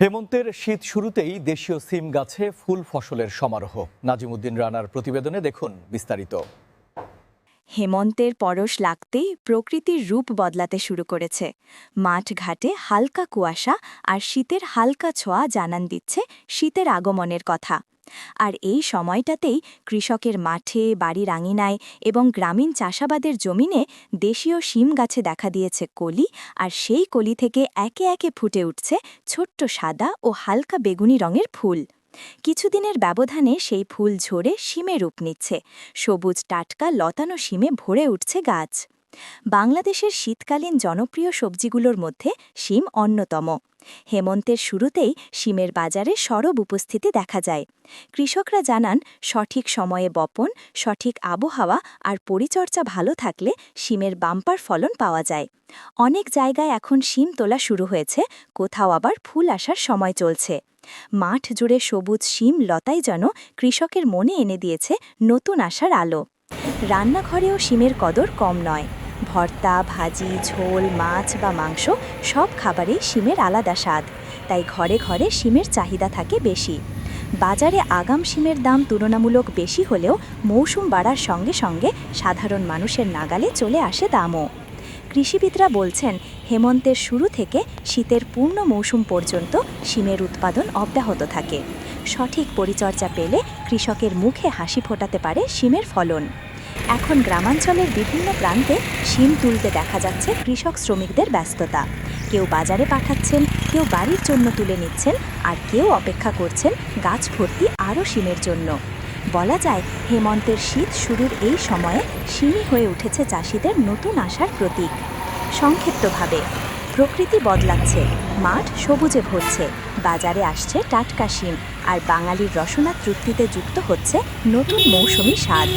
হেমন্তের শীত শুরুতেই দেশীয় সিম গাছে ফুল ফসলের সমারোহ। নাজিমুদ্দিন রানার প্রতিবেদনে দেখুন বিস্তারিত। হেমন্তের পরশ লাগতেই প্রকৃতির রূপ বদলাতে শুরু করেছে। মাঠ ঘাটে হালকা কুয়াশা আর শীতের হালকা ছোঁয়া জানান দিচ্ছে শীতের আগমনের কথা। আর এই সময়টাতেই কৃষকের মাঠে বাড়ির আঙিনায় এবং গ্রামীণ চাষাবাদের জমিনে দেশীয় শিম গাছে দেখা দিয়েছে কলি আর সেই কলি থেকে একে একে ফুটে উঠছে ছোট্ট সাদা ও হালকা বেগুনি রঙের ফুল। কিছুদিনের ব্যবধানে সেই ফুল ঝরে শিমে রূপ নিচ্ছে। সবুজ টাটকা লতানো শিমে ভরে উঠছে গাছ। বাংলাদেশের শীতকালীন জনপ্রিয় সবজিগুলোর মধ্যে শিম অন্যতম। হেমন্তের শুরুতেই শিমের বাজারে সরব উপস্থিতি দেখা যায়। কৃষকরা জানান, সঠিক সময়ে বপন, সঠিক আবহাওয়া আর পরিচর্যা ভালো থাকলে শিমের বাম্পার ফলন পাওয়া যায়। অনেক জায়গায় এখন শিম তোলা শুরু হয়েছে, কোথাও আবার ফুল আসার সময় চলছে। মাঠ জুড়ে সবুজ শিম লতাই যেন কৃষকের মনে এনে দিয়েছে নতুন আশার আলো। রান্নাঘরেও শিমের কদর কম নয়। ভর্তা, ভাজি, ঝোল, মাছ বা মাংস, সব খাবারেই শিমের আলাদা স্বাদ। তাই ঘরে ঘরে শিমের চাহিদা থাকে বেশি। বাজারে আগাম শিমের দাম তুলনামূলক বেশি হলেও মৌসুম বাড়ার সঙ্গে সঙ্গে সাধারণ মানুষের নাগালে চলে আসে দামও। কৃষিবিদরা বলছেন, হেমন্তের শুরু থেকে শীতের পূর্ণ মৌসুম পর্যন্ত শিমের উৎপাদন অব্যাহত থাকে। সঠিক পরিচর্যা পেলে কৃষকের মুখে হাসি ফোটাতে পারে শিমের ফলন। এখন গ্রামাঞ্চলের বিভিন্ন প্রান্তে শিম তুলতে দেখা যাচ্ছে কৃষক শ্রমিকদের ব্যস্ততা। কেউ বাজারে পাঠাচ্ছেন, কেউ বাড়ির জন্য তুলে নিচ্ছেন, আর কেউ অপেক্ষা করছেন গাছ ভর্তি আরও শিমের জন্য। বলা যায়, হেমন্তের শীত শুরুর এই সময়ে শিমি হয়ে উঠেছে চাষিদের নতুন আশার প্রতীক। সংক্ষিপ্তভাবে, প্রকৃতি বদলাচ্ছে, মাঠ সবুজে ভরছে, বাজারে আসছে টাটকা শিম, আর বাঙালির রসনা তৃপ্তিতে যুক্ত হচ্ছে নতুন মৌসুমি স্বাদ।